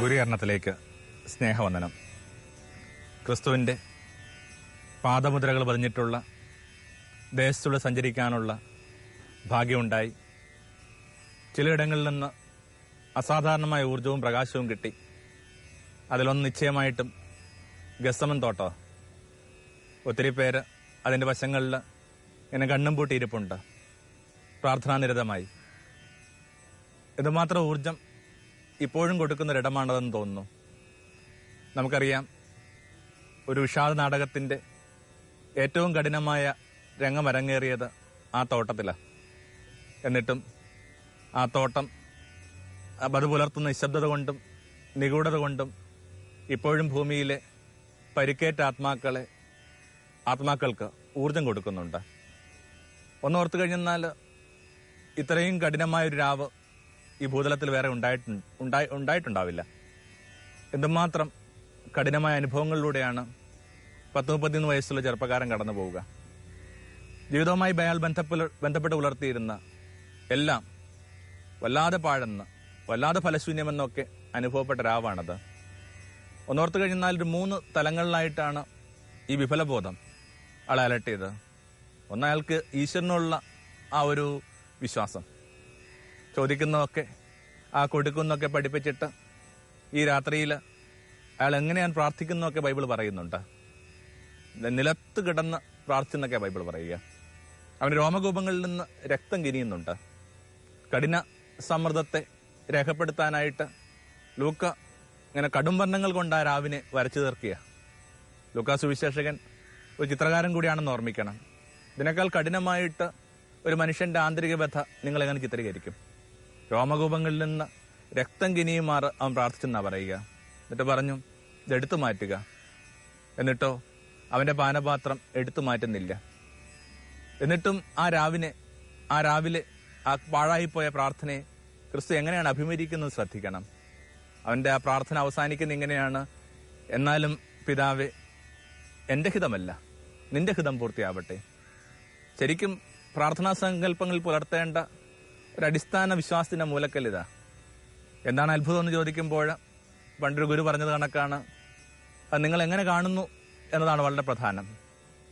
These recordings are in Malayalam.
ഗുരുകരണത്തിലേക്ക് സ്നേഹവന്ദനം. ക്രിസ്തുവിന്റെ പാദമുദ്രകൾ പതിഞ്ഞിട്ടുള്ള ദേശത്തൂടെ സഞ്ചരിക്കാനുള്ള ഭാഗ്യമുണ്ടായി. ചിലയിടങ്ങളിൽ നിന്ന് അസാധാരണമായ ഊർജവും പ്രകാശവും കിട്ടി. അതിലൊന്ന് നിശ്ചയമായിട്ടും ഗസമൻ തോട്ടോ. ഒത്തിരി പേര് അതിന്റെ വശങ്ങളിൽ എന്നെ കണ്ണും പൂട്ടിയിരിപ്പുണ്ട് പ്രാർത്ഥനാനിരതമായി. ഇതുമാത്രം ഊർജം ഇപ്പോഴും കൊടുക്കുന്ന ഒരിടമാണതെന്ന് തോന്നുന്നു. നമുക്കറിയാം ഒരു വിഷാദ നാടകത്തിന്റെ ഏറ്റവും കഠിനമായ രംഗം അരങ്ങേറിയത് ആ തോട്ടത്തിലാണ് എന്നിട്ടും ആ തോട്ടം അത് പുലർത്തുന്ന നിശബ്ദത കൊണ്ടും നിഗൂഢത കൊണ്ടും ഇപ്പോഴും ഭൂമിയിലെ പരിക്കേറ്റ ആത്മാക്കളെ ആത്മാക്കൾക്ക് ഊർജം കൊടുക്കുന്നുണ്ട്. ഒന്നോർത്തു കഴിഞ്ഞാൽ ഇത്രയും കഠിനമായ ഒരു രാവ് ഈ ഭൂതലത്തിൽ വേറെ ഉണ്ടായിട്ട് ഉണ്ടായി ഉണ്ടായിട്ടുണ്ടാവില്ല. എന്തുമാത്രം കഠിനമായ അനുഭവങ്ങളിലൂടെയാണ് പത്ത് മുപ്പത്തിയൊന്ന് വയസ്സുള്ള ചെറുപ്പക്കാരൻ കടന്നു പോവുക. ജീവിതവുമായി അയാൾ ബന്ധപ്പെ- ബന്ധപ്പെട്ട് പുലർത്തിയിരുന്ന എല്ലാം വല്ലാതെ പാഴെന്ന് വല്ലാതെ ഫലശൂന്യമെന്നൊക്കെ അനുഭവപ്പെട്ട രാവാണത് ഒന്നോർത്ത് കഴിഞ്ഞാൽ ഒരു മൂന്ന് തലങ്ങളിലായിട്ടാണ് ഈ വിഫലബോധം ആളെ അലട്ടിയത്. ഒന്ന് അയാൾക്ക് ഈശ്വരനുള്ള ആ ഒരു വിശ്വാസം. ചോദിക്കുന്നതൊക്കെ ആ കൊടുക്കുന്നൊക്കെ പഠിപ്പിച്ചിട്ട് ഈ രാത്രിയിൽ അയാൾ എങ്ങനെയാണ് പ്രാർത്ഥിക്കുന്നതൊക്കെ ബൈബിൾ പറയുന്നുണ്ട്. നിലത്ത് കിടന്ന് പ്രാർത്ഥിച്ചെന്നൊക്കെ ബൈബിൾ പറയുക. അവന് രോമകൂപങ്ങളിൽ നിന്ന് രക്തം കിരിയുന്നുണ്ട് കഠിന സമ്മർദ്ദത്തെ രേഖപ്പെടുത്താനായിട്ട് ലൂക്ക ഇങ്ങനെ കടും വർണങ്ങൾ കൊണ്ട് ആ രാവിനെ വരച്ചു തീർക്കുക. ലൂക്കാ സുവിശേഷകൻ ഒരു ചിത്രകാരൻ കൂടിയാണെന്ന് ഓർമ്മിക്കണം. ഇതിനേക്കാൾ കഠിനമായിട്ട് ഒരു മനുഷ്യന്റെ ആന്തരിക വ്യഥ നിങ്ങൾ എങ്ങനെ ചിത്രീകരിക്കും? രോമകൂപങ്ങളിൽ നിന്ന് രക്തം കിനിയുമാർ അവൻ പ്രാർത്ഥിച്ചെന്നാ പറയുക. എന്നിട്ട് പറഞ്ഞു ഇതെടുത്തു മാറ്റുക. എന്നിട്ടോ അവന്റെ പാനപാത്രം എടുത്തു മാറ്റുന്നില്ല. എന്നിട്ടും ആ രാവിനെ ആ രാവിലെ ആ പാഴായിപ്പോയ പ്രാർത്ഥനയെ ക്രിസ്തു എങ്ങനെയാണ് അഭിമുഖീകരിക്കുന്നത് ശ്രദ്ധിക്കണം. അവന്റെ ആ പ്രാർത്ഥന അവസാനിക്കുന്ന ഇങ്ങനെയാണ്. എന്നാലും പിതാവെ എന്റെ ഹിതമല്ല. നിന്റെ ഹിതം പൂർത്തിയാവട്ടെ. ശരിക്കും പ്രാർത്ഥനാ സങ്കല്പങ്ങൾ പുലർത്തേണ്ട ഒരു അടിസ്ഥാന വിശ്വാസത്തിന്റെ മൂലക്കല്ലിതാ എന്താണ് അത്ഭുതം എന്ന് ചോദിക്കുമ്പോൾ പണ്ടൊരു ഗുരു പറഞ്ഞത് കണക്കാണ്. അത് നിങ്ങൾ എങ്ങനെ കാണുന്നു എന്നതാണ് വളരെ പ്രധാനം.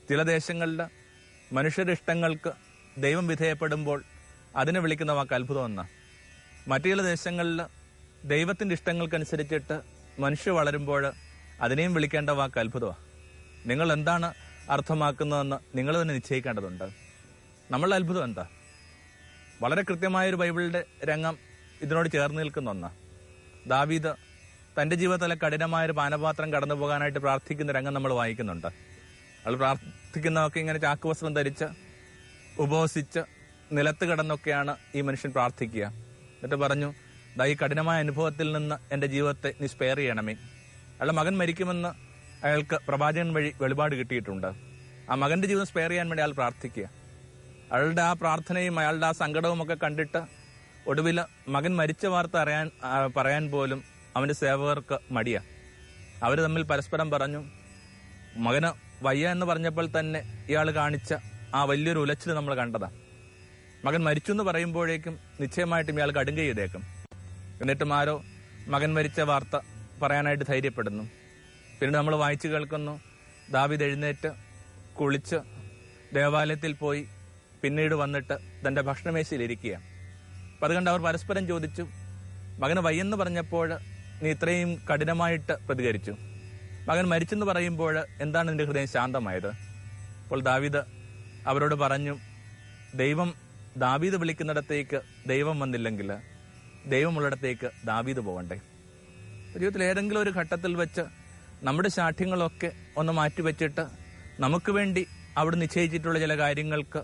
ചില ദേശങ്ങളിൽ മനുഷ്യരുടെ ഇഷ്ടങ്ങൾക്ക് ദൈവം വിധേയപ്പെടുമ്പോൾ അതിനെ വിളിക്കുന്ന വാക്ക് അത്ഭുതം എന്ന. മറ്റു ചില ദേശങ്ങളിൽ ദൈവത്തിന്റെ ഇഷ്ടങ്ങൾക്കനുസരിച്ചിട്ട് മനുഷ്യ വളരുമ്പോൾ അതിനെയും വിളിക്കേണ്ട വാക്ക് അത്ഭുതമാണ് നിങ്ങൾ എന്താണ് അർത്ഥമാക്കുന്നതെന്ന് നിങ്ങൾ തന്നെ നിശ്ചയിക്കേണ്ടതുണ്ട്. നമ്മളുടെ അത്ഭുതം എന്താ? വളരെ കൃത്യമായ ഒരു ബൈബിളിന്റെ രംഗം ഇതിനോട് ചേർന്ന് നിൽക്കുന്ന ഒന്ന്. ദാവീദ് തന്റെ ജീവിതത്തിലെ കഠിനമായ ഒരു പാനപാത്രം കടന്നു പോകാനായിട്ട് പ്രാർത്ഥിക്കുന്ന രംഗം നമ്മൾ വായിക്കുന്നുണ്ട്. അയാൾ പ്രാർത്ഥിക്കുന്നതൊക്കെ ഇങ്ങനെ ചാക്കുവസ്ത്രം ധരിച്ച് ഉപവസിച്ച് നിലത്ത് കിടന്നൊക്കെയാണ് ഈ മനുഷ്യൻ പ്രാർത്ഥിക്കുക. എന്നിട്ട് പറഞ്ഞു ദാ ഈ കഠിനമായ അനുഭവത്തിൽ നിന്ന് എന്റെ ജീവിതത്തെ നീ സ്പെയർ ചെയ്യണമേ. അയാളുടെ മകൻ മരിക്കുമെന്ന് അയാൾക്ക് പ്രവാചകൻ വഴി വെളിപാട് കിട്ടിയിട്ടുണ്ട്. ആ മകന്റെ ജീവിതം സ്പെയർ ചെയ്യാൻ വേണ്ടി അയാൾ പ്രാർത്ഥിക്കുക. അയാളുടെ ആ പ്രാർത്ഥനയും അയാളുടെ ആ സങ്കടവും ഒക്കെ കണ്ടിട്ട് ഒടുവിൽ മകൻ മരിച്ച വാർത്ത അറിയാൻ പറയാൻ പോലും അവന്റെ സേവകർക്ക് മടിയാ. അവർ തമ്മിൽ പരസ്പരം പറഞ്ഞു മകന് വയ്യ എന്ന് പറഞ്ഞപ്പോൾ തന്നെ ഇയാൾ കാണിച്ച ആ വലിയൊരു ഉലച്ചിൽ നമ്മൾ കണ്ടതാ. മകൻ മരിച്ചു എന്ന് പറയുമ്പോഴേക്കും നിശ്ചയമായിട്ടും ഇയാൾ കടുങ്ക ചെയ്തേക്കും. എന്നിട്ടും ആരോ മകൻ മരിച്ച വാർത്ത പറയാനായിട്ട് ധൈര്യപ്പെടുന്നു. പിന്നീട് നമ്മൾ വായിച്ചു കേൾക്കുന്നു ദാവിദ് എഴുന്നേറ്റ് കുളിച്ച് ദേവാലയത്തിൽ പോയി പിന്നീട് വന്നിട്ട് തന്റെ ഭക്ഷണമേശയിലിരിക്കുക അപ്പൊ അതുകൊണ്ട് അവർ പരസ്പരം ചോദിച്ചു മകന് വയ്യെന്ന് പറഞ്ഞപ്പോൾ നീ ഇത്രയും കഠിനമായിട്ട് പ്രതികരിച്ചു. മകൻ മരിച്ചെന്ന് പറയുമ്പോൾ എന്താണ് നിന്റെ ഹൃദയം ശാന്തമായത്? അപ്പോൾ ദാവീദ് അവരോട് പറഞ്ഞു ദൈവം ദാവീദ് വിളിക്കുന്നിടത്തേക്ക് ദൈവം വന്നില്ലെങ്കിൽ ദൈവമുള്ളിടത്തേക്ക് ദാവീദ് പോകണ്ടേ? ജീവിതത്തിൽ ഏതെങ്കിലും ഒരു ഘട്ടത്തിൽ വെച്ച് നമ്മുടെ ശാഠ്യങ്ങളൊക്കെ ഒന്ന് മാറ്റിവെച്ചിട്ട് നമുക്ക് വേണ്ടി അവിടെ നിശ്ചയിച്ചിട്ടുള്ള ചില കാര്യങ്ങൾക്ക്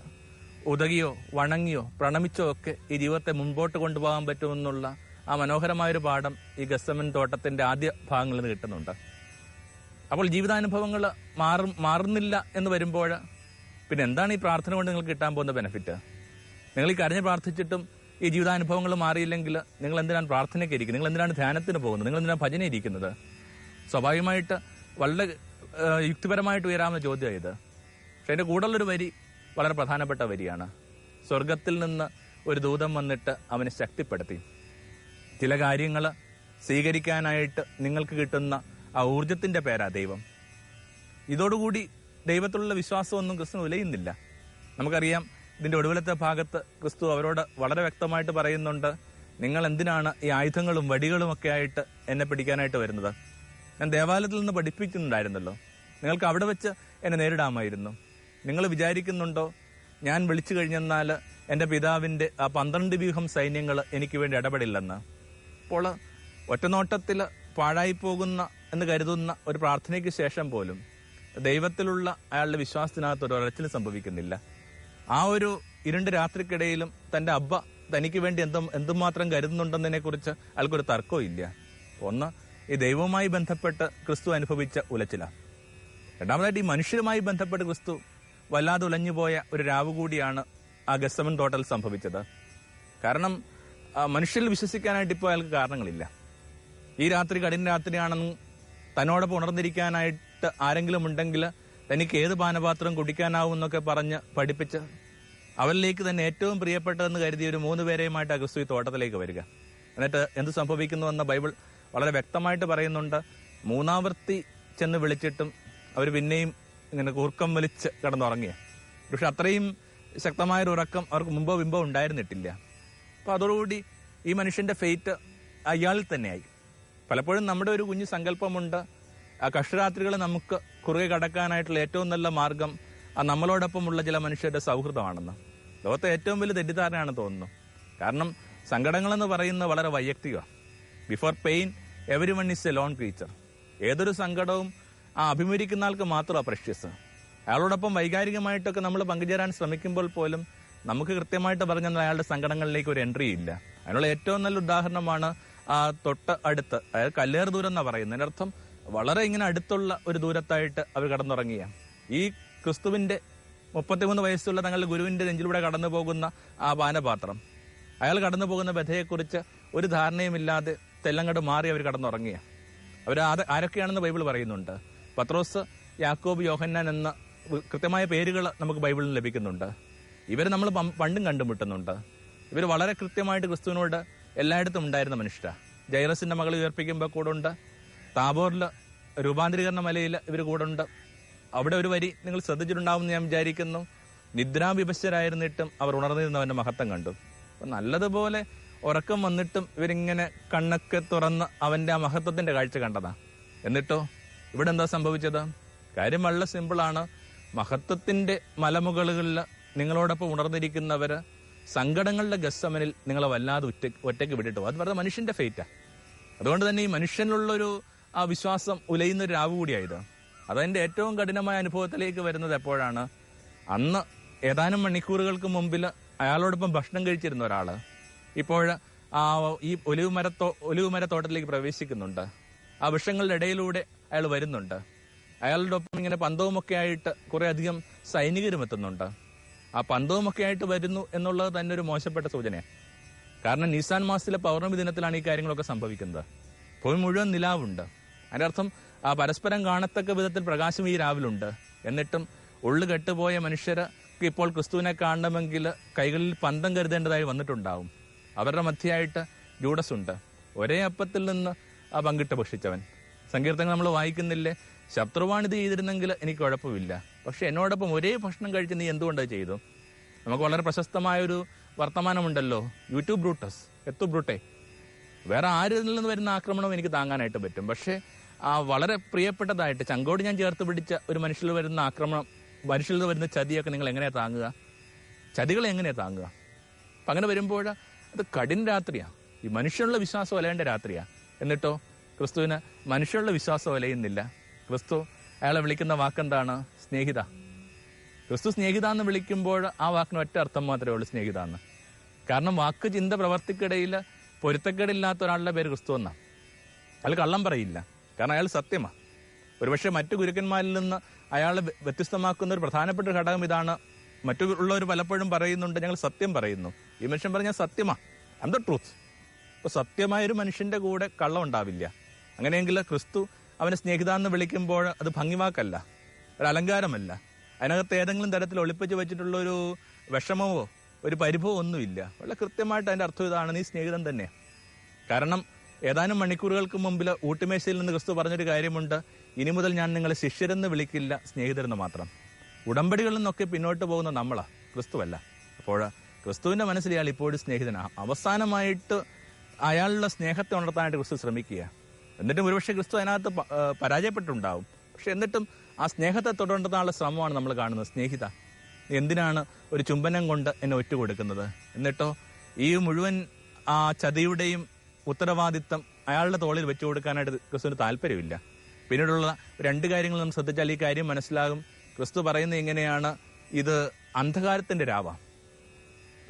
ഉതകിയോ വണങ്ങിയോ പ്രണമിച്ചോ ഒക്കെ ഈ ജീവിതത്തെ മുൻപോട്ട് കൊണ്ടുപോകാൻ പറ്റുമെന്നുള്ള ആ മനോഹരമായൊരു പാഠം ഈ ഗസമൻ തോട്ടത്തിന്റെ ആദ്യ ഭാഗങ്ങളിൽ നിന്ന് കിട്ടുന്നുണ്ട്. അപ്പോൾ ജീവിതാനുഭവങ്ങൾ മാറും മാറുന്നില്ല എന്ന് വരുമ്പോൾ പിന്നെ എന്താണ് ഈ പ്രാർത്ഥന കൊണ്ട് നിങ്ങൾക്ക് കിട്ടാൻ പോകുന്ന ബെനിഫിറ്റ് നിങ്ങൾ ഈ കരഞ്ഞ് പ്രാർത്ഥിച്ചിട്ടും ഈ ജീവിതാനുഭവങ്ങൾ മാറിയില്ലെങ്കിൽ നിങ്ങൾ എന്തിനാണ് പ്രാർത്ഥനയ്ക്ക് ഇരിക്കുന്നത്? നിങ്ങൾ എന്തിനാണ് ധ്യാനത്തിന് പോകുന്നത്? നിങ്ങൾ എന്തിനാണ് ഭജന ഇരിക്കുന്നത്? സ്വാഭാവികമായിട്ട് വളരെ യുക്തിപരമായിട്ട് ഉയരാവുന്ന ചോദ്യം ഇത്. പക്ഷെ അതിന്റെ കൂടുതലൊരു വരി വളരെ പ്രധാനപ്പെട്ട വരിയാണ്. സ്വർഗത്തിൽ നിന്ന് ഒരു ദൂതം വന്നിട്ട് അവനെ ശക്തിപ്പെടുത്തി. ചില കാര്യങ്ങൾ സ്വീകരിക്കാനായിട്ട് നിങ്ങൾക്ക് കിട്ടുന്ന ആ ഊർജത്തിന്റെ പേരാ ദൈവം. ഇതോടുകൂടി ദൈവത്തിലുള്ള വിശ്വാസമൊന്നും ക്രിസ്തു ഉലയുന്നില്ല നമുക്കറിയാം ഇതിന്റെ ഒടുവിലത്തെ ഭാഗത്ത് ക്രിസ്തു അവരോട് വളരെ വ്യക്തമായിട്ട് പറയുന്നുണ്ട് നിങ്ങൾ എന്തിനാണ് ഈ ആയുധങ്ങളും വടികളും ഒക്കെ ആയിട്ട് എന്നെ പിടിക്കാനായിട്ട് വരുന്നത്? ഞാൻ ദേവാലയത്തിൽ നിന്ന് പഠിപ്പിക്കുന്നുണ്ടായിരുന്നല്ലോ. നിങ്ങൾക്ക് അവിടെ വെച്ച് എന്നെ നേരിടാമായിരുന്നു. നിങ്ങൾ വിചാരിക്കുന്നുണ്ടോ? ഞാൻ വിളിച്ചു കഴിഞ്ഞെന്നാൽ എന്റെ പിതാവിന്റെ ആ പന്ത്രണ്ട് വ്യൂഹം സൈന്യങ്ങൾ എനിക്ക് വേണ്ടി ഇടപെടില്ലെന്ന്. അപ്പോൾ ഒറ്റനോട്ടത്തിൽ പാഴായി പോകുന്ന എന്ന് കരുതുന്ന ഒരു പ്രാർത്ഥനയ്ക്ക് ശേഷം പോലും ദൈവത്തിലുള്ള അയാളുടെ വിശ്വാസത്തിനകത്ത് ഒരു ഒരച്ചിൽ സംഭവിക്കുന്നില്ല. ആ ഒരു ഇരുണ്ട് രാത്രിക്കിടയിലും തന്റെ അബ്ബ തനിക്ക് വേണ്ടി എന്തും എന്തുമാത്രം കരുതുന്നുണ്ടെന്നതിനെ കുറിച്ച് അയാൾക്കൊരു തർക്കവും ഇല്ല. ഒന്ന് ഈ ദൈവവുമായി ബന്ധപ്പെട്ട് ക്രിസ്തു അനുഭവിച്ച ഉലച്ചില. രണ്ടാമതായിട്ട് ഈ മനുഷ്യരുമായി ബന്ധപ്പെട്ട് ക്രിസ്തു വല്ലാതെ ഉലഞ്ഞുപോയ ഒരു രാവ് കൂടിയാണ് ആ ഗസമൻ തോട്ടൽ സംഭവിച്ചത്. കാരണം മനുഷ്യരിൽ വിശ്വസിക്കാനായിട്ട് ഇപ്പോൾ അയാൾക്ക് കാരണങ്ങളില്ല. ഈ രാത്രി കഠിന രാത്രിയാണെന്ന് തന്നോടൊപ്പം ഉണർന്നിരിക്കാനായിട്ട് ആരെങ്കിലും ഉണ്ടെങ്കിൽ തനിക്ക് ഏത് പാനപാത്രം കുടിക്കാനാവും എന്നൊക്കെ പറഞ്ഞ് പഠിപ്പിച്ച് അവരിലേക്ക് തന്നെ ഏറ്റവും പ്രിയപ്പെട്ടതെന്ന് കരുതി ഒരു മൂന്ന് പേരെയുമായിട്ട് അഗസ്തു ഈ തോട്ടത്തിലേക്ക് വരിക. എന്നിട്ട് എന്ത് സംഭവിക്കുന്നു എന്ന ബൈബിൾ വളരെ വ്യക്തമായിട്ട് പറയുന്നുണ്ട്. മൂന്നാവർത്തി ചെന്ന് വിളിച്ചിട്ടും അവർ പിന്നെയും ഇങ്ങനെ കൂർക്കം വലിച്ച് കിടന്നുറങ്ങിയ. പക്ഷെ അത്രയും ശക്തമായൊരു ഉറക്കം അവർക്ക് മുമ്പോ ബിംബോ ഉണ്ടായിരുന്നിട്ടില്ല. അപ്പൊ അതോടുകൂടി ഈ മനുഷ്യന്റെ ഫെയ്റ്റ് അയാളിൽ തന്നെയായി. പലപ്പോഴും നമ്മുടെ ഒരു കുഞ്ഞു സങ്കല്പമുണ്ട് ആ കഷ്ടരാത്രികളെ നമുക്ക് കുറുകെ കടക്കാനായിട്ടുള്ള ഏറ്റവും നല്ല മാർഗം ആ നമ്മളോടൊപ്പമുള്ള ചില മനുഷ്യരുടെ സൗഹൃദമാണെന്ന്. ലോകത്തെ ഏറ്റവും വലിയ തെറ്റിദ്ധാരണയാണ് തോന്നുന്നു. കാരണം സങ്കടങ്ങളെന്ന് പറയുന്നത് വളരെ വൈയക്തികമാണ്. Before pain every one is a lone creature ഏതൊരു സങ്കടവും ആ അഭിമുഖിക്കുന്ന ആൾക്ക് മാത്രമാണ് പ്രഷ്യസ് അയാളോടൊപ്പം വൈകാരികമായിട്ടൊക്കെ നമ്മൾ പങ്കുചേരാൻ ശ്രമിക്കുമ്പോൾ പോലും നമുക്ക് കൃത്യമായിട്ട് പറഞ്ഞാൽ അയാളുടെ സങ്കടങ്ങളിലേക്ക് ഒരു എൻട്രി ഇല്ല. അതിനുള്ള ഏറ്റവും നല്ല ഉദാഹരണമാണ് ആ തൊട്ട് അടുത്ത് അതായത് കല്ലേർ ദൂരം എന്നാ പറയുന്നത്. അർത്ഥം വളരെ ഇങ്ങനെ അടുത്തുള്ള ഒരു ദൂരത്തായിട്ട് അവർ കടന്നുറങ്ങിയ. ഈ ക്രിസ്തുവിന്റെ മുപ്പത്തിമൂന്ന് വയസ്സുള്ള തങ്ങളുടെ ഗുരുവിന്റെ നെഞ്ചിലൂടെ കടന്നു പോകുന്ന ആ പാനപാത്രം അയാൾ കടന്നു പോകുന്ന വ്യഥയെക്കുറിച്ച് ഒരു ധാരണയുമില്ലാതെ തെല്ലങ്ങട് മാറി അവർ കടന്നുറങ്ങിയ. അവർ ആരൊക്കെയാണെന്ന് ബൈബിൾ പറയുന്നുണ്ട്. പത്രോസ് യാക്കോബ് യോഹന്നാൻ എന്ന കൃത്യമായ പേരുകൾ നമുക്ക് ബൈബിളിൽ ലഭിക്കുന്നുണ്ട്. ഇവർ നമ്മൾ പണ്ടും കണ്ടുമുട്ടുന്നുണ്ട്. ഇവർ വളരെ കൃത്യമായിട്ട് ക്രിസ്തുവിനോട് എല്ലായിടത്തും ഉണ്ടായിരുന്ന മനുഷ്യരാ. ജൈറസിന്റെ മകൾ ഉയർപ്പിക്കുമ്പോൾ കൂടെ ഉണ്ട് താബോറിൽ രൂപാന്തരീകരണ മലയിൽ ഇവർ കൂടെ ഉണ്ട് അവിടെ ഒരു വരി നിങ്ങൾ ശ്രദ്ധിച്ചിട്ടുണ്ടാവും ഞാൻ വിചാരിക്കുന്നു. നിദ്രാവിഭശരായിരുന്നിട്ടും അവർ ഉണർന്നിരുന്നവന്റെ മഹത്വം കണ്ടു. അപ്പൊ നല്ലതുപോലെ ഉറക്കം വന്നിട്ടും ഇവരിങ്ങനെ കണ്ണൊക്കെ തുറന്ന് അവന്റെ ആ മഹത്വത്തിന്റെ കാഴ്ച കണ്ടതാ. എന്നിട്ടോ? ഇവിടെ എന്താ സംഭവിച്ചത്? കാര്യം വളരെ സിമ്പിളാണ് മഹത്വത്തിന്റെ മലമുകളിൽ നിങ്ങളോടൊപ്പം ഉണർന്നിരിക്കുന്നവര് സങ്കടങ്ങളുടെ ഗസ്സമനിൽ നിങ്ങളെ വല്ലാതെ ഒറ്റ ഒറ്റയ്ക്ക് വിട്ടിട്ടു. അത് വെറുതെ മനുഷ്യന്റെ ഫേറ്റാ അതുകൊണ്ട് തന്നെ ഈ മനുഷ്യനിലുള്ള ഒരു ആ വിശ്വാസം ഉലയുന്ന ഒരു രാവ് കൂടിയായത്. അതതിന്റെ ഏറ്റവും കഠിനമായ അനുഭവത്തിലേക്ക് വരുന്നത് എപ്പോഴാണ്? അന്ന് ഏതാനും മണിക്കൂറുകൾക്ക് മുമ്പിൽ അയാളോടൊപ്പം ഭക്ഷണം കഴിച്ചിരുന്ന ഒരാൾ ഇപ്പോൾ ആ ഈ ഒലിവ് മരത്തോ ഒലിവ് മരത്തോട്ടത്തിലേക്ക് പ്രവേശിക്കുന്നുണ്ട്. ആ വൃക്ഷങ്ങളുടെ ഇടയിലൂടെ അയാൾ വരുന്നുണ്ട്. അയാളുടെ ഒപ്പം ഇങ്ങനെ പന്തവുമൊക്കെ ആയിട്ട് കുറെ അധികം സൈനികരും എത്തുന്നുണ്ട്. ആ പന്തവുമൊക്കെ ആയിട്ട് വരുന്നു എന്നുള്ളത് തന്നെ ഒരു മോശപ്പെട്ട സൂചനയാണ് കാരണം നിസാൻ മാസത്തിലെ പൗർണമി ദിനത്തിലാണ് ഈ കാര്യങ്ങളൊക്കെ സംഭവിക്കുന്നത്. ഭൂമി മുഴുവൻ നിലാവുണ്ട്. അതിന്റെ അർത്ഥം ആ പരസ്പരം കാണത്തക്ക വിധത്തിൽ പ്രകാശം ഈ രാവിലുണ്ട്. എന്നിട്ടും ഉള്ളു കെട്ടുപോയ മനുഷ്യർക്ക് ഇപ്പോൾ ക്രിസ്തുവിനെ കാണണമെങ്കിൽ കൈകളിൽ പന്തം കരുതേണ്ടതായി വന്നിട്ടുണ്ടാവും. അവരുടെ മധ്യയായിട്ട് ജൂഡസ് ഉണ്ട്. ഒരേ അപ്പത്തിൽ നിന്ന് ആ പങ്കിട്ട് ഭക്ഷിച്ചവൻ. സങ്കീർത്തങ്ങൾ നമ്മൾ വായിക്കുന്നില്ലേ? ശത്രുവാണിത് ചെയ്തിരുന്നെങ്കിൽ എനിക്ക് കുഴപ്പമില്ല. പക്ഷെ എന്നോടൊപ്പം ഒരേ ഭക്ഷണം കഴിച്ച് നീ എന്തുകൊണ്ട് ചെയ്തു? നമുക്ക് വളരെ പ്രശസ്തമായൊരു വർത്തമാനമുണ്ടല്ലോ. YouTube Brutus. എത്തു ബ്രൂട്ടേ? വേറെ ആരിൽ നിന്ന് വരുന്ന ആക്രമണം എനിക്ക് താങ്ങാനായിട്ട് പറ്റും. പക്ഷേ ആ വളരെ പ്രിയപ്പെട്ടതായിട്ട് ചങ്കോട് ഞാൻ ചേർത്ത് പിടിച്ച ഒരു മനുഷ്യരിൽ വരുന്ന ആക്രമണം മനുഷ്യരിൽ വരുന്ന ചതിയൊക്കെ നിങ്ങൾ എങ്ങനെയാ താങ്ങുക? ചതികളെ എങ്ങനെയാ താങ്ങുക? അപ്പൊ അങ്ങനെ വരുമ്പോൾ അത് കഠിന രാത്രിയാ. ഈ മനുഷ്യനുള്ള വിശ്വാസം അല്ലേണ്ട രാത്രിയാണ് എന്നിട്ടോ? ക്രിസ്തുവിന് മനുഷ്യരുടെ വിശ്വാസം ഒലയുന്നില്ല ക്രിസ്തു അയാളെ വിളിക്കുന്ന വാക്കെന്താണ്? സ്നേഹിത. ക്രിസ്തു സ്നേഹിത എന്ന് വിളിക്കുമ്പോൾ ആ വാക്കിന് ഒറ്റ അർത്ഥം മാത്രമേ ഉള്ളൂ സ്നേഹിത എന്ന് കാരണം വാക്ക് ചിന്ത പ്രവർത്തിക്കിടയിൽ പൊരുത്തക്കേടില്ലാത്ത ഒരാളുടെ പേര് ക്രിസ്തു എന്നാ. അയാൾ കള്ളം പറയില്ല. കാരണം അയാൾ സത്യമാണ് ഒരുപക്ഷെ മറ്റു ഗുരുക്കന്മാരിൽ നിന്ന് അയാളെ വ്യ- വ്യത്യസ്തമാക്കുന്ന ഒരു പ്രധാനപ്പെട്ട ഘടകം ഇതാണ്. മറ്റുള്ളവർ പലപ്പോഴും പറയുന്നുണ്ട് ഞങ്ങൾ സത്യം പറയുന്നു. ഈ മനുഷ്യൻ പറഞ്ഞാൽ സത്യമാ. അൻ ദ ട്രൂത്ത് അപ്പൊ സത്യമായൊരു മനുഷ്യന്റെ കൂടെ കള്ളം ഉണ്ടാവില്ല. അങ്ങനെയെങ്കിൽ ക്രിസ്തു അവനെ സ്നേഹിത എന്ന് വിളിക്കുമ്പോൾ അത് ഭംഗിവാക്കല്ല ഒരു അലങ്കാരമല്ല. അതിനകത്ത് ഏതെങ്കിലും തരത്തിൽ ഒളിപ്പിച്ച് വെച്ചിട്ടുള്ള ഒരു വിഷമമോ ഒരു പരിഭവോ ഒന്നുമില്ല. വളരെ കൃത്യമായിട്ട് അതിന്റെ അർത്ഥം ഇതാണ് നീ സ്നേഹിതൻ തന്നെ. കാരണം ഏതാനും മണിക്കൂറുകൾക്ക് മുമ്പിൽ ഊട്ടുമേശയിൽ നിന്ന് ക്രിസ്തു പറഞ്ഞൊരു കാര്യമുണ്ട് ഇനി മുതൽ ഞാൻ നിങ്ങളെ ശിഷ്യരെന്ന് വിളിക്കില്ല സ്നേഹിതരെന്ന് മാത്രം. ഉടമ്പടികളിൽ നിന്നൊക്കെ പിന്നോട്ട് പോകുന്ന നമ്മളാ ക്രിസ്തുവല്ല. അപ്പോൾ ക്രിസ്തുവിന്റെ മനസ്സിൽ ഇയാൾ ഇപ്പോഴും സ്നേഹിതനാണ് അവസാനമായിട്ട് അയാളുടെ സ്നേഹത്തെ ഉണർത്താനായിട്ട് ക്രിസ്തു ശ്രമിക്കുക എന്നിട്ടും ഒരുപക്ഷെ ക്രിസ്തു അതിനകത്ത് പരാജയപ്പെട്ടുണ്ടാവും പക്ഷെ എന്നിട്ടും ആ സ്നേഹത്തെ തുടർന്നുള്ള ശ്രമമാണ് നമ്മൾ കാണുന്നത്. സ്നേഹിത എന്തിനാണ് ഒരു ചുംബനം കൊണ്ട് എന്നെ ഒറ്റ കൊടുക്കുന്നത് എന്നിട്ടോ ഈ മുഴുവൻ ആ ചതിയുടെയും ഉത്തരവാദിത്തം അയാളുടെ തോളിൽ വെച്ചു കൊടുക്കാനായിട്ട് ക്രിസ്തുവിന് താല്പര്യമില്ല. പിന്നീടുള്ള രണ്ട് കാര്യങ്ങൾ നമ്മൾ ശ്രദ്ധിച്ചാൽ ഈ കാര്യം മനസ്സിലാകും. ക്രിസ്തു പറയുന്നത് എങ്ങനെയാണ് ഇത് അന്ധകാരത്തിന്റെ രാവ.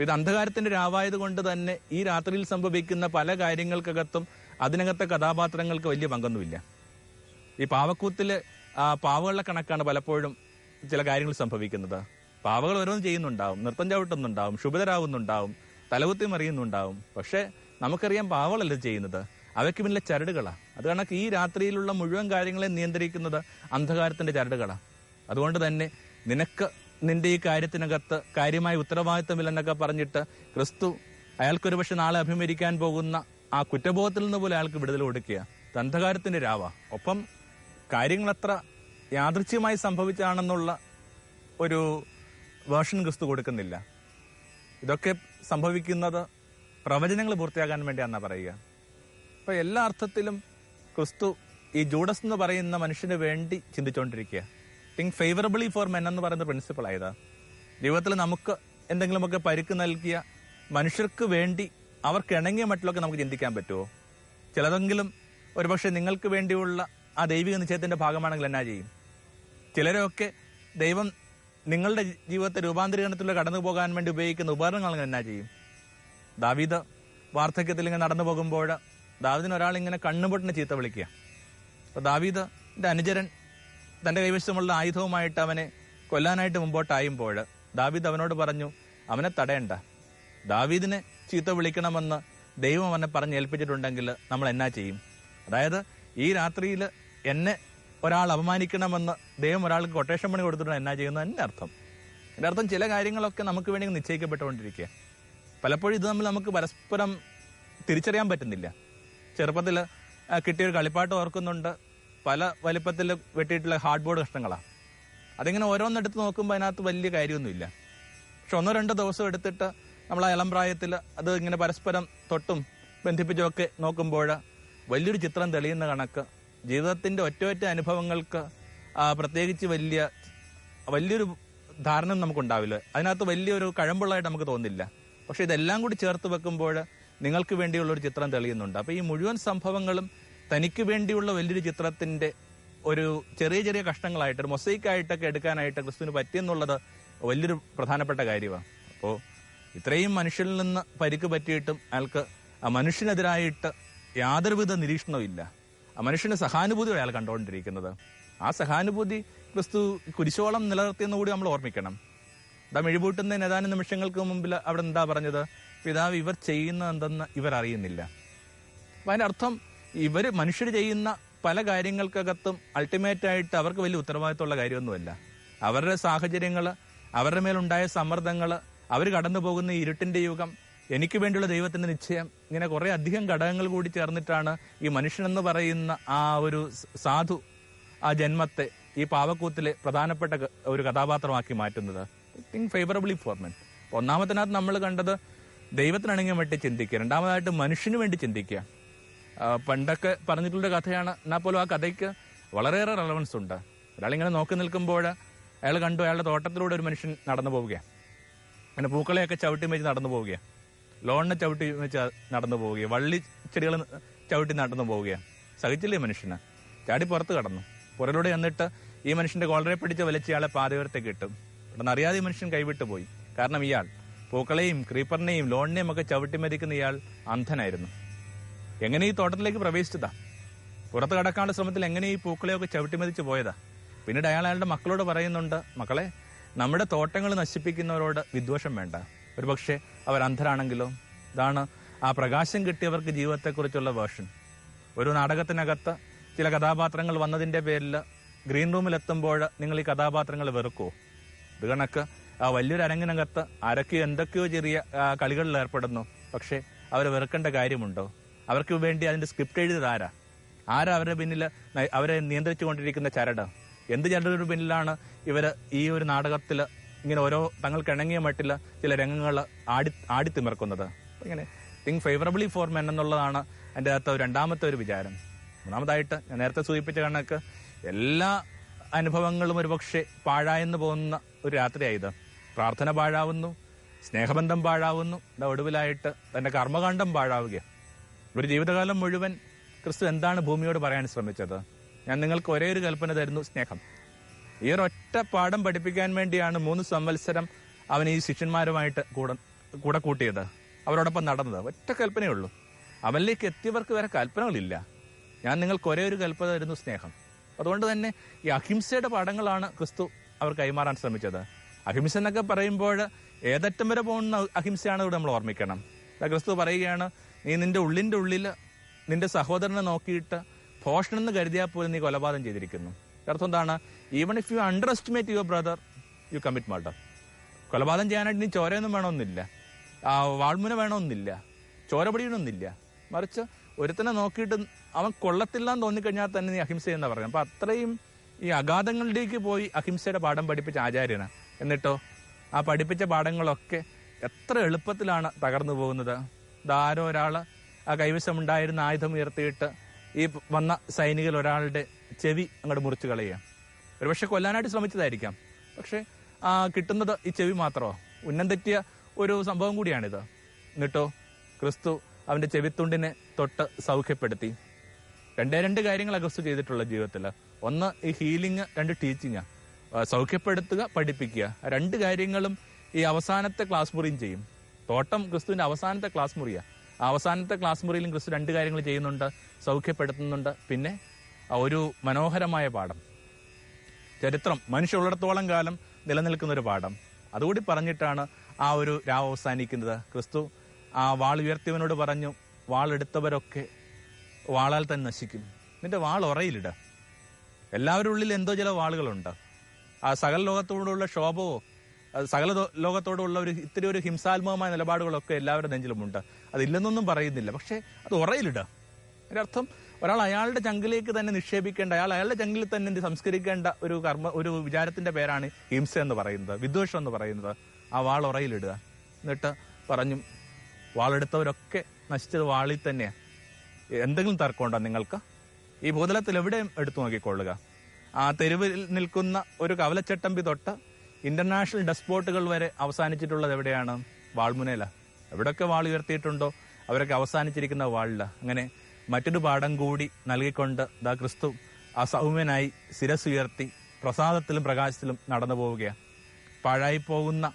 ഇത് അന്ധകാരത്തിന്റെ രാവായത് കൊണ്ട് തന്നെ ഈ രാത്രിയിൽ സംഭവിക്കുന്ന പല കാര്യങ്ങൾക്കകത്തും അതിനകത്തെ കഥാപാത്രങ്ങൾക്ക് വലിയ പങ്കൊന്നുമില്ല. ഈ പാവക്കൂത്തിൽ ആ പാവകളുടെ കണക്കാണ് പലപ്പോഴും ചില കാര്യങ്ങൾ സംഭവിക്കുന്നത്. പാവകൾ ഓരോന്നും ചെയ്യുന്നുണ്ടാവും. നൃത്തം ചവിട്ടുന്നുണ്ടാവും ശുഭിതരാകുന്നുണ്ടാവും തലകുത്തി മറിയുന്നുണ്ടാവും പക്ഷെ നമുക്കറിയാം പാവകളല്ല ചെയ്യുന്നത്. അവയ്ക്ക് പിന്നിലെ ചരടുകളാണ് അത് കണക്ക് ഈ രാത്രിയിലുള്ള മുഴുവൻ കാര്യങ്ങളെ നിയന്ത്രിക്കുന്നത് അന്ധകാരത്തിന്റെ ചരടുകളാണ് അതുകൊണ്ട് തന്നെ നിനക്ക് നിന്റെ ഈ കാര്യത്തിനകത്ത് കാര്യമായ ഉത്തരവാദിത്തമില്ലെന്നൊക്കെ പറഞ്ഞിട്ട് ക്രിസ്തു അയാൾക്കൊരു പക്ഷെ നാളെ അഭിമുഖീകരിക്കാൻ പോകുന്ന ആ കുറ്റബോധത്തിൽ നിന്ന് പോലും അയാൾക്ക് വിടുതൽ കൊടുക്കുക. ഇത് അന്ധകാരത്തിന്റെ രാവ. ഒപ്പം കാര്യങ്ങളത്ര യാദൃച്ഛ്യമായി സംഭവിച്ചാണെന്നുള്ള ഒരു വേർഷൻ ക്രിസ്തു കൊടുക്കുന്നില്ല. ഇതൊക്കെ സംഭവിക്കുന്നത് പ്രവചനങ്ങൾ പൂർത്തിയാകാൻ വേണ്ടിയാണെന്നാ പറയുക. അപ്പൊ എല്ലാ അർത്ഥത്തിലും ക്രിസ്തു ഈ ജൂഡസ് എന്ന് പറയുന്ന മനുഷ്യന് വേണ്ടി ചിന്തിച്ചുകൊണ്ടിരിക്കുക തിങ്ക് ഫേവറബിളി ഫോർ മെൻ എന്ന് പറയുന്ന പ്രിൻസിപ്പിൾ ആയതാ. ജീവിതത്തിൽ നമുക്ക് എന്തെങ്കിലുമൊക്കെ പരുക്ക് നൽകിയ മനുഷ്യർക്ക് വേണ്ടി അവർക്ക് ഇണങ്ങിയ മട്ടിലൊക്കെ നമുക്ക് ചിന്തിക്കാൻ പറ്റുമോ ചിലതെങ്കിലും ഒരുപക്ഷെ നിങ്ങൾക്ക് വേണ്ടിയുള്ള ആ ദൈവിക നിശ്ചയത്തിന്റെ ഭാഗമാണെങ്കിൽ എന്നാ ചെയ്യും? ചിലരൊക്കെ ദൈവം നിങ്ങളുടെ ജീവിതത്തെ രൂപാന്തരീകരണത്തിലൂടെ കടന്നു പോകാൻ വേണ്ടി ഉപയോഗിക്കുന്ന ഉപകരണങ്ങൾ എന്നാ ചെയ്യും? ദാവീദ് വാർദ്ധക്യത്തിൽ ഇങ്ങനെ നടന്നു പോകുമ്പോൾ ദാവീദിന് ഒരാൾ ഇങ്ങനെ കണ്ണുപൊട്ടിന് ചീത്ത വിളിക്കുക. അപ്പൊ ദാവീദിന്റെ അനുചരൻ തന്റെ കൈവശമുള്ള ആയുധവുമായിട്ട് അവനെ കൊല്ലാനായിട്ട് മുമ്പോട്ടായുമ്പോൾ ദാവീദ് അവനോട് പറഞ്ഞു അവനെ തടയണ്ട. ദാവീദിനെ ചീത്ത വിളിക്കണമെന്ന് ദൈവം അവനെ പറഞ്ഞ് ഏൽപ്പിച്ചിട്ടുണ്ടെങ്കിൽ നമ്മൾ എന്നാ ചെയ്യും? അതായത് ഈ രാത്രിയിൽ എന്നെ ഒരാൾ അപമാനിക്കണമെന്ന് ദൈവം ഒരാൾക്ക് കൊട്ടേഷൻ പണി കൊടുത്തിട്ടുണ്ട് എന്നാ ചെയ്യുന്നത്? എന്റെ അർത്ഥം. എന്റെ അർത്ഥം ചില കാര്യങ്ങളൊക്കെ നമുക്ക് വേണ്ടി നിശ്ചയിക്കപ്പെട്ടുകൊണ്ടിരിക്കുക. പലപ്പോഴും ഇത് നമ്മൾ നമുക്ക് പരസ്പരം തിരിച്ചറിയാൻ പറ്റുന്നില്ല. ചെറുപ്പത്തിൽ കിട്ടിയൊരു കളിപ്പാട്ട് ഓർക്കുന്നുണ്ട്. പല വലിപ്പത്തിൽ വെട്ടിയിട്ടുള്ള ഹാർഡ് ബോർഡ് കഷ്ണങ്ങളാണ്. അതിങ്ങനെ ഓരോന്നെടുത്ത് നോക്കുമ്പോൾ അതിനകത്ത് വലിയ കാര്യമൊന്നുമില്ല. പക്ഷെ ഒന്നോ രണ്ടോ ദിവസം എടുത്തിട്ട് നമ്മൾ ആ ഇളം പ്രായത്തിൽ അത് ഇങ്ങനെ പരസ്പരം തൊട്ടും ബന്ധിപ്പിച്ചുമൊക്കെ നോക്കുമ്പോൾ വലിയൊരു ചിത്രം തെളിയുന്ന കണക്ക്. ജീവിതത്തിന്റെ ഒറ്റ അനുഭവങ്ങൾക്ക് പ്രത്യേകിച്ച് വലിയ വലിയൊരു ധാരണ നമുക്കുണ്ടാവില്ല. അതിനകത്ത് വലിയൊരു കഴമ്പുള്ളതായിട്ട് നമുക്ക് തോന്നില്ല. പക്ഷെ ഇതെല്ലാം കൂടി ചേർത്ത് വെക്കുമ്പോൾ നിങ്ങൾക്ക് വേണ്ടിയുള്ള ഒരു ചിത്രം തെളിയുന്നുണ്ട്. അപ്പോൾ ഈ മുഴുവൻ സംഭവങ്ങളും തനിക്ക് വേണ്ടിയുള്ള വലിയൊരു ചിത്രത്തിന്റെ ഒരു ചെറിയ ചെറിയ കഷ്ണങ്ങളായിട്ട് ഒരു മൊസൈക്കായിട്ടൊക്കെ എടുക്കാനായിട്ട് ക്രിസ്തുവിന് പറ്റിയെന്നുള്ളത് വലിയൊരു പ്രധാനപ്പെട്ട കാര്യമാണ്. അപ്പോൾ ഇത്രയും മനുഷ്യരിൽ നിന്ന് പരിക്ക് പറ്റിയിട്ടും അയാൾക്ക് ആ മനുഷ്യനെതിരായിട്ട് യാതൊരുവിധ നിരീക്ഷണവും ഇല്ല. മനുഷ്യന് സഹാനുഭൂതിയോടെ അയാൾ കണ്ടുകൊണ്ടിരിക്കുന്നത്. ആ സഹാനുഭൂതി ക്രിസ്തു കുരിശോളം നിലനിർത്തിയെന്ന് കൂടി നമ്മൾ ഓർമ്മിക്കണം. ഇതാ മെഴിപൂട്ടുന്നതിന് ഏതാനും നിമിഷങ്ങൾക്ക് മുമ്പിൽ അവിടെ എന്താ പറഞ്ഞത്? പിതാവ് ഇവർ ചെയ്യുന്ന എന്തെന്ന് ഇവർ അറിയുന്നില്ല. അപ്പൊ അതിന്റെ അർത്ഥം ഇവർ മനുഷ്യർ ചെയ്യുന്ന പല കാര്യങ്ങൾക്കകത്തും അൾട്ടിമേറ്റ് ആയിട്ട് അവർക്ക് വലിയ ഉത്തരവാദിത്തമുള്ള കാര്യമൊന്നുമല്ല. അവരുടെ സാഹചര്യങ്ങൾ അവരുടെ മേലുണ്ടായ സമ്മർദ്ദങ്ങൾ അവർ കടന്നു പോകുന്ന ഇരുട്ടിന്റെ യുഗം എനിക്ക് വേണ്ടിയുള്ള ദൈവത്തിന്റെ നിശ്ചയം ഇങ്ങനെ കുറെ അധികം ഘടകങ്ങൾ കൂടി ചേർന്നിട്ടാണ് ഈ മനുഷ്യനെന്ന് പറയുന്ന ആ ഒരു സാധു ആ ജന്മത്തെ ഈ പാവക്കൂത്തിലെ പ്രധാനപ്പെട്ട ഒരു കഥാപാത്രമാക്കി മാറ്റുന്നത്. തിങ്ക് ഫേവറബിളി ഫോർ മെൻ ഒന്നാമത്തിനകത്ത് നമ്മൾ കണ്ടത് ദൈവത്തിനാണെങ്കിൽ വേണ്ടി ചിന്തിക്കുക. രണ്ടാമതായിട്ട് മനുഷ്യന് വേണ്ടി ചിന്തിക്കുക. പണ്ടൊക്കെ പറഞ്ഞിട്ടുള്ള കഥയാണ് എന്നാൽ പോലും ആ കഥയ്ക്ക് വളരെയേറെ റെലവൻസ് ഉണ്ട്. ഒരാളിങ്ങനെ നോക്കി നിൽക്കുമ്പോൾ അയാൾ കണ്ടു അയാളുടെ തോട്ടത്തിലൂടെ ഒരു മനുഷ്യൻ നടന്നു പോവുകയാണ്. അങ്ങനെ പൂക്കളെയൊക്കെ ചവിട്ടി വെച്ച് നടന്നു പോവുകയാണ് ലോണിനെ ചവിട്ടി വെച്ച് നടന്നു പോവുകയാണ് വള്ളി ചെടികൾ ചവിട്ടി നടന്നു പോവുകയാണ് സഹിച്ചില്ലേ മനുഷ്യന്? ചാടി പുറത്ത് കടന്നു. പുറയിലൂടെ എന്നിട്ട് ഈ മനുഷ്യന്റെ കോളറെ പിടിച്ച വലിച്ചയാളെ പാതയോരത്തേക്ക് കിട്ടും പെട്ടെന്ന് അറിയാതെ മനുഷ്യൻ കൈവിട്ടു പോയി. കാരണം ഇയാൾ പൂക്കളെയും ക്രീപ്പറിനെയും ലോണിനെയും ഒക്കെ ചവിട്ടി മരിക്കുന്ന ഇയാൾ അന്ധനായിരുന്നു. എങ്ങനെ ഈ തോട്ടത്തിലേക്ക് പ്രവേശിച്ചതാ? പുറത്ത് കടക്കാനുള്ള ശ്രമത്തിൽ എങ്ങനെ ഈ പൂക്കളെയൊക്കെ ചവിട്ടിമതിച്ച് പോയതാ? പിന്നീട് അയാൾ അയാളുടെ മക്കളോട് പറയുന്നുണ്ട് മക്കളെ നമ്മുടെ തോട്ടങ്ങൾ നശിപ്പിക്കുന്നവരോട് വിദ്വേഷം വേണ്ട. ഒരു പക്ഷേ അവർ അന്ധരാണെങ്കിലോ? ഇതാണ് ആ പ്രകാശം കിട്ടിയവർക്ക് ജീവിതത്തെക്കുറിച്ചുള്ള വേർഷൻ. ഒരു നാടകത്തിനകത്ത് ചില കഥാപാത്രങ്ങൾ വന്നതിന്റെ പേരിൽ ഗ്രീൻ റൂമിൽ എത്തുമ്പോൾ നിങ്ങൾ ഈ കഥാപാത്രങ്ങൾ വെറുക്കുമോ ഇത് കണക്ക് ആ വലിയൊരു അരങ്ങിനകത്ത് ആരൊക്കെയോ എന്തൊക്കെയോ ചെറിയ കളികളിൽ ഏർപ്പെടുന്നു. പക്ഷേ അവർ വെറുക്കേണ്ട കാര്യമുണ്ടോ? അവർക്ക് വേണ്ടി അതിന്റെ സ്ക്രിപ്റ്റ് എഴുതിയത് ആരാ? ആരാ അവരുടെ പിന്നിൽ അവരെ നിയന്ത്രിച്ചു കൊണ്ടിരിക്കുന്ന ചരട്? എന്ത് ചരടിന് പിന്നിലാണ് ഇവർ ഈ ഒരു നാടകത്തിൽ ഇങ്ങനെ ഓരോ തങ്ങൾക്ക് ഇണങ്ങിയ മട്ടിൽ ചില രംഗങ്ങൾ ആടി ആടിത്തിമിർക്കുന്നത് ഇങ്ങനെ തിങ്ക് ഫേവറബിളി ഫോർ മെൻ എന്നുള്ളതാണ് എന്റെ അകത്ത് രണ്ടാമത്തെ ഒരു വിചാരം. മൂന്നാമതായിട്ട് ഞാൻ നേരത്തെ സൂചിപ്പിച്ച കണക്ക് എല്ലാ അനുഭവങ്ങളും ഒരുപക്ഷെ പാഴായെന്ന് പോകുന്ന ഒരു രാത്രിയായത്. പ്രാർത്ഥന പാഴാവുന്നു സ്നേഹബന്ധം പാഴാവുന്നു ഒടുവിലായിട്ട് തന്റെ കർമ്മകാണ്ഡം പാഴാവുക ഒരു ജീവിതകാലം മുഴുവൻ ക്രിസ്തു എന്താണ് ഭൂമിയോട് പറയാൻ ശ്രമിച്ചത്? ഞാൻ നിങ്ങൾക്ക് ഒരേ ഒരു കൽപ്പന തരുന്നു സ്നേഹം. ഈ ഒറ്റ പാഠം പഠിപ്പിക്കാൻ വേണ്ടിയാണ് മൂന്ന് സംവത്സരം അവൻ ഈ ശിഷ്യന്മാരുമായിട്ട് കൂടെ കൂടെ കൂട്ടിയത്. അവരോടൊപ്പം നടന്നത്. ഒറ്റ കൽപ്പനയേ ഉള്ളൂ. അവനിലേക്ക് എത്തിയവർക്ക് വരെ കൽപ്പനകളില്ല. ഞാൻ നിങ്ങൾക്ക് ഒരേ ഒരു കൽപ്പന തരുന്നു സ്നേഹം. അതുകൊണ്ട് തന്നെ ഈ അഹിംസയുടെ പാഠങ്ങളാണ് ക്രിസ്തു അവർ കൈമാറാൻ ശ്രമിച്ചത്. അഹിംസ എന്നൊക്കെ പറയുമ്പോൾ ഏതറ്റം വരെ പോകുന്ന അഹിംസയാണ് ഇവിടെ നമ്മൾ ഓർമ്മിക്കണം. ക്രിസ്തു പറയുകയാണ് നീ നിന്റെ ഉള്ളിന്റെ ഉള്ളിൽ നിന്റെ സഹോദരനെ നോക്കിയിട്ട് ഭോഷണം എന്ന് കരുതിയാൽ പോലും നീ കൊലപാതകം ചെയ്തിരിക്കുന്നു. അർത്ഥം എന്താണ്? Even if you underestimate your brother you commit murder കൊലപാതകം ചെയ്യാനായിട്ട് നീ ചോരയൊന്നും വേണമെന്നില്ല. വാൾമുന വേണമെന്നില്ല. ചോര പിടിയണമെന്നില്ല മറിച്ച് ഒരുത്തനെ നോക്കിയിട്ട് അവൻ കൊള്ളത്തില്ല എന്ന് തോന്നിക്കഴിഞ്ഞാൽ തന്നെ നീ അഹിംസ എന്ന് പറയുന്നത്. അപ്പൊ അത്രയും ഈ അഗാധങ്ങളിലേക്ക് പോയി അഹിംസയുടെ പാഠം പഠിപ്പിച്ച ആചാര്യന്. എന്നിട്ടോ? ആ പഠിപ്പിച്ച പാഠങ്ങളൊക്കെ എത്ര എളുപ്പത്തിലാണ് തകർന്നു പോകുന്നത്? ഇതാരോ ഒരാൾ ആ കൈവശമുണ്ടായിരുന്ന ആയുധം ഉയർത്തിയിട്ട് ഈ വന്ന സൈനികർ ഒരാളുടെ ചെവി അങ്ങോട്ട് മുറിച്ചു കളയുക ഒരുപക്ഷെ കൊല്ലാനായിട്ട് ശ്രമിച്ചതായിരിക്കാം. പക്ഷെ കിട്ടുന്നത് ഈ ചെവി മാത്രമോ. ഉന്നം തെറ്റിയ ഒരു സംഭവം കൂടിയാണിത്. എന്നിട്ടോ ക്രിസ്തു അവന്റെ ചെവിത്തുണ്ടിനെ തൊട്ട് സൗഖ്യപ്പെടുത്തി. രണ്ടേ രണ്ട് കാര്യങ്ങളാണ് ക്രിസ്തു ചെയ്തിട്ടുള്ള ജീവിതത്തിൽ ഒന്ന് ഈ ഹീലിംഗ് രണ്ട് ടീച്ചിങ്. സൗഖ്യപ്പെടുത്തുക പഠിപ്പിക്കുക. രണ്ട് കാര്യങ്ങളും ഈ അവസാനത്തെ ക്ലാസ് മുറിയും ചെയ്യും. തോട്ടം ക്രിസ്തുവിന്റെ അവസാനത്തെ ക്ലാസ് മുറിയാ. ആ അവസാനത്തെ ക്ലാസ് മുറിയിലും ക്രിസ്തു രണ്ട് കാര്യങ്ങൾ ചെയ്യുന്നുണ്ട് സൗഖ്യപ്പെടുത്തുന്നുണ്ട്. പിന്നെ ഒരു മനോഹരമായ പാഠം. ചരിത്രം മനുഷ്യ ഉള്ളിടത്തോളം കാലം നിലനിൽക്കുന്ന ഒരു പാഠം. അതുകൂടി പറഞ്ഞിട്ടാണ് ആ ഒരു രാവ് അവസാനിക്കുന്നത്. ക്രിസ്തു ആ വാൾ ഉയർത്തിയവനോട് പറഞ്ഞു വാളെടുത്തവരൊക്കെ വാളാൽ തന്നെ നശിക്കും. നിന്റെ വാൾ ഉറയിലിട. എല്ലാവരുടെ ഉള്ളിൽ എന്തോ ചില വാളുകളുണ്ട്. ആ സകല ലോകത്തോടുള്ള അത് സകല ലോകത്തോടുള്ള ഒരു ഇത്തിരി ഒരു ഹിംസാത്മകമായ നിലപാടുകളൊക്കെ എല്ലാവരുടെ നെഞ്ചിലുമുണ്ട്. അതില്ലെന്നൊന്നും പറയുന്നില്ല. പക്ഷേ അത് ഉറയിലിടുക. ഒരർത്ഥം ഒരാൾ അയാളുടെ ചങ്കിലേക്ക് തന്നെ നിക്ഷേപിക്കേണ്ട അയാൾ അയാളുടെ ചങ്കിൽ തന്നെ സംസ്കരിക്കേണ്ട ഒരു കർമ്മ ഒരു വിചാരത്തിന്റെ പേരാണ് ഹിംസ എന്ന് പറയുന്നത് വിദ്വേഷം എന്ന് പറയുന്നത്. ആ വാൾ ഉറയിലിടുക. എന്നിട്ട് പറഞ്ഞു വാളെടുത്തവരൊക്കെ നശിച്ചത് വാളിൽ തന്നെയാണ് എന്തെങ്കിലും തർക്കമുണ്ടോ നിങ്ങൾക്ക്? ഈ ഭൂതലത്തിൽ എവിടെയും എടുത്തു നോക്കിക്കൊള്ളുക. ആ തെരുവിൽ നിൽക്കുന്ന ഒരു കവലച്ചട്ടമ്പി തൊട്ട് ഇന്റർനാഷണൽ ഡെസ്പോട്ടുകൾ വരെ അവസാനിച്ചിട്ടുള്ളത് എവിടെയാണ്? വാൾമുനയില. എവിടൊക്കെ വാൾ ഉയർത്തിയിട്ടുണ്ടോ അവരൊക്കെ അവസാനിച്ചിരിക്കുന്ന വാളില. അങ്ങനെ മറ്റൊരു പാഠം കൂടി നൽകിക്കൊണ്ട് ദാ ക്രിസ്തു അസൗമ്യനായി ഉയർത്തി പ്രസാദത്തിലും പ്രകാശത്തിലും നടന്നു പോവുകയാണ് പാഴായി പോകുന്ന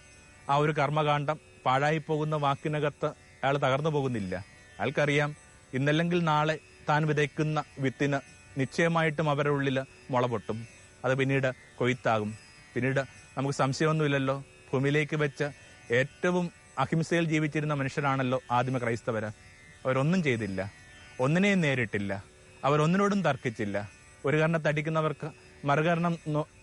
ആ ഒരു കർമ്മകാന്ഡം പാഴായി പോകുന്ന വാക്കിനകത്ത് അയാൾ തകർന്നു പോകുന്നില്ല. അയാൾക്കറിയാം ഇന്നല്ലെങ്കിൽ നാളെ താൻ വിതയ്ക്കുന്ന വിത്തിന് നിശ്ചയമായിട്ടും അവരുടെ ഉള്ളിൽ മുള പൊട്ടും അത് പിന്നീട് കൊയ്ത്താകും. പിന്നീട് നമുക്ക് സംശയമൊന്നുമില്ലല്ലോ. ഭൂമിയിലേക്ക് വെച്ച ഏറ്റവും അഹിംസയിൽ ജീവിച്ചിരുന്ന മനുഷ്യരാണല്ലോ ആദിമ ക്രൈസ്തവര്. അവരൊന്നും ചെയ്തില്ല. ഒന്നിനെയും നേരിട്ടില്ല. അവരൊന്നിനോടും തർക്കിച്ചില്ല. ഒരു കാരണം അടിക്കുന്നവർക്ക് മറുകരണം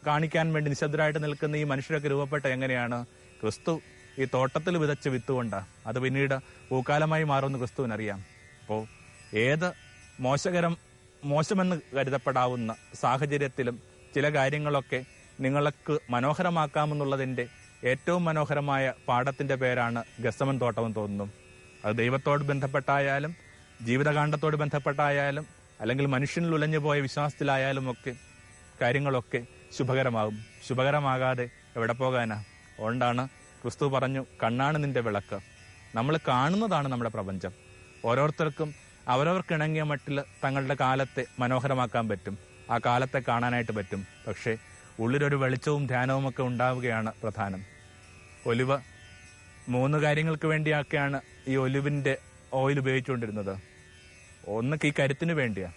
കാണിക്കാൻ വേണ്ടി നിശബ്ദരായിട്ട് നിൽക്കുന്ന ഈ മനുഷ്യരൊക്കെ രൂപപ്പെട്ട എങ്ങനെയാണ്? ക്രിസ്തു ഈ തോട്ടത്തിൽ വിതച്ച വിത്തുകൊണ്ടാണ് അത് പിന്നീട് പൂക്കാലമായി മാറുമെന്ന് ക്രിസ്തുവിനറിയാം. അപ്പോൾ ഏത് മോശകരം മോശമെന്ന് കരുതപ്പെടാവുന്ന സാഹചര്യത്തിലും ചില കാര്യങ്ങളൊക്കെ നിങ്ങൾക്ക് മനോഹരമാക്കാമെന്നുള്ളതിന്റെ ഏറ്റവും മനോഹരമായ പാഠത്തിന്റെ പേരാണ് ഗസമൻ തോട്ടമെന്ന് തോന്നുന്നു. അത് ദൈവത്തോട് ബന്ധപ്പെട്ടായാലും ജീവിതകാന്ഡത്തോട് ബന്ധപ്പെട്ടായാലും അല്ലെങ്കിൽ മനുഷ്യനിൽ ഉലഞ്ഞു പോയ വിശ്വാസത്തിലായാലും ഒക്കെ കാര്യങ്ങളൊക്കെ ശുഭകരമാകും. ശുഭകരമാകാതെ എവിടെ പോകാനാ? അതുകൊണ്ടാണ് ക്രിസ്തു പറഞ്ഞു കണ്ണാണ് നിന്റെ വിളക്ക്. നമ്മൾ കാണുന്നതാണ് നമ്മുടെ പ്രപഞ്ചം. ഓരോരുത്തർക്കും അവരവർക്കിണങ്ങിയ മട്ടിൽ തങ്ങളുടെ കാലത്തെ മനോഹരമാക്കാൻ പറ്റും. ആ കാലത്തെ കാണാനായിട്ട് പറ്റും. പക്ഷേ ഉള്ളിലൊരു വെളിച്ചവും ധ്യാനവും ഒക്കെ ഉണ്ടാവുകയാണ് പ്രധാനം. ഒലിവ് മൂന്ന് കാര്യങ്ങൾക്ക് വേണ്ടിയൊക്കെയാണ് ഈ ഒലിവിന്റെ ഓയിൽ ഉപയോഗിച്ചുകൊണ്ടിരുന്നത്. ഒന്ന് ഈ കരുത്തിന് വേണ്ടിയാ.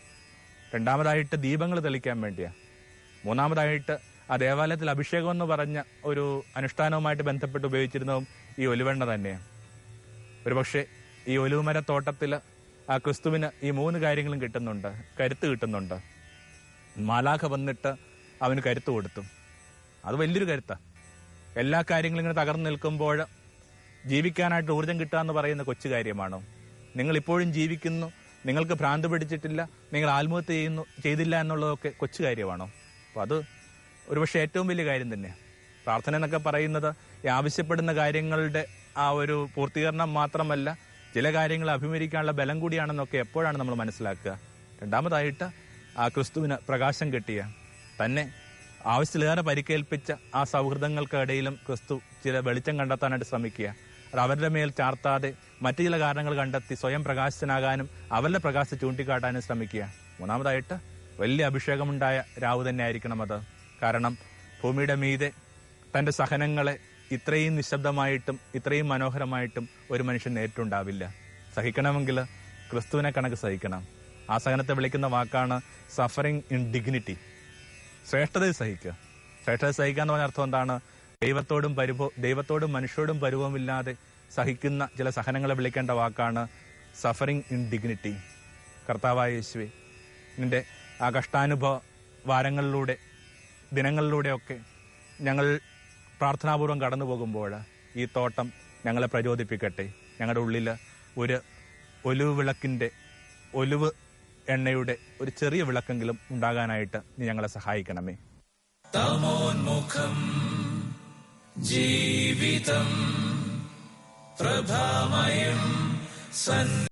രണ്ടാമതായിട്ട് ദീപങ്ങൾ തെളിക്കാൻ വേണ്ടിയാ. മൂന്നാമതായിട്ട് ആ ദേവാലയത്തിൽ അഭിഷേകം എന്ന് പറഞ്ഞ ഒരു അനുഷ്ഠാനവുമായിട്ട് ബന്ധപ്പെട്ട് ഉപയോഗിച്ചിരുന്നതും ഈ ഒലിവെണ്ണ തന്നെയാണ് ഒരുപക്ഷെ ഈ ഒലിവുമര തോട്ടത്തിൽ ആ ക്രിസ്തുവിന് ഈ മൂന്ന് കാര്യങ്ങളും കിട്ടുന്നുണ്ട് കരുത്ത് കിട്ടുന്നുണ്ട്. മാലാഖ വന്നിട്ട് അവന് കരുത്ത് കൊടുത്തു. അത് വലിയൊരു കരുത്താ. എല്ലാ കാര്യങ്ങളും ഇങ്ങനെ തകർന്നു നിൽക്കുമ്പോൾ ജീവിക്കാനായിട്ട് ഊർജം കിട്ടുക എന്ന് പറയുന്ന കൊച്ചു കാര്യമാണോ? നിങ്ങൾ ഇപ്പോഴും ജീവിക്കുന്നു നിങ്ങൾക്ക് ഭ്രാന്ത് പിടിച്ചിട്ടില്ല നിങ്ങൾ ആത്മഹത്യ ചെയ്യുന്നു ചെയ്തില്ല എന്നുള്ളതൊക്കെ കൊച്ചു കാര്യമാണോ? അപ്പോൾ അത് ഒരുപക്ഷെ ഏറ്റവും വലിയ കാര്യം തന്നെ. പ്രാർത്ഥന എന്നൊക്കെ പറയുന്നത് ഈ ആവശ്യപ്പെടുന്ന കാര്യങ്ങളുടെ ആ ഒരു പൂർത്തീകരണം മാത്രമല്ല ചില കാര്യങ്ങൾ അഭിമുഖീകരിക്കാനുള്ള ബലം കൂടിയാണെന്നൊക്കെ എപ്പോഴാണ് നമ്മൾ മനസ്സിലാക്കുക? രണ്ടാമതായിട്ട് ആ ക്രിസ്തുവിന് പ്രകാശം കിട്ടിയ തന്നെ ആവശ്യത്തിലേറെ പരിക്കേൽപ്പിച്ച ആ സൗഹൃദങ്ങൾക്കിടയിലും ക്രിസ്തു ചില വെളിച്ചം കണ്ടെത്താനായിട്ട് ശ്രമിക്കുക. അത് അവരുടെ മേൽ ചാർത്താതെ മറ്റു ചില കാരണങ്ങൾ കണ്ടെത്തി സ്വയം പ്രകാശിതനാകാനും അവരുടെ പ്രകാശം ചൂണ്ടിക്കാട്ടാനും ശ്രമിക്കുക. മൂന്നാമതായിട്ട് വലിയ അഭിഷേകമുണ്ടായ രാവ് തന്നെ ആയിരിക്കണം അത്. കാരണം ഭൂമിയുടെ മീതെ തന്റെ സഹനങ്ങളെ ഇത്രയും നിശബ്ദമായിട്ടും ഇത്രയും മനോഹരമായിട്ടും ഒരു മനുഷ്യൻ നേരിട്ടുണ്ടാവില്ല. സഹിക്കണമെങ്കിൽ ക്രിസ്തുവിനെ കണക്ക് സഹിക്കണം. ആ സഹനത്തെ വിളിക്കുന്ന വാക്കാണ് സഫറിങ് ഇൻ ഡിഗ്നിറ്റി ശ്രേഷ്ഠതയിൽ സഹിക്കുക. ശ്രേഷ്ഠത സഹിക്കുക എന്ന് പറഞ്ഞ അർത്ഥം എന്താണ്? ദൈവത്തോടും പരിഭവ ദൈവത്തോടും മനുഷ്യരോടും പരിഭവമില്ലാതെ സഹിക്കുന്ന ചില സഹനങ്ങളെ വിളിക്കേണ്ട വാക്കാണ് സഫറിങ് ഇൻ ഡിഗ്നിറ്റി കർത്താവായ യേശുവെ നിന്റെ ആ കഷ്ടാനുഭവ വാരങ്ങളിലൂടെ ദിനങ്ങളിലൂടെയൊക്കെ ഞങ്ങൾ പ്രാർത്ഥനാപൂർവം കടന്നു പോകുമ്പോൾ ഈ തോട്ടം ഞങ്ങളെ പ്രചോദിപ്പിക്കട്ടെ. ഞങ്ങളുടെ ഉള്ളിൽ ഒരു ഒലിവ് വിളക്കിന്റെ ഒലിവ് എണ്ണയുടെ ഒരു ചെറിയ വിളക്കെങ്കിലും ഉണ്ടാകാനായിട്ട് നീ ഞങ്ങളെ സഹായിക്കണമേ. ജീവിതം പ്രഭാമയം സൻ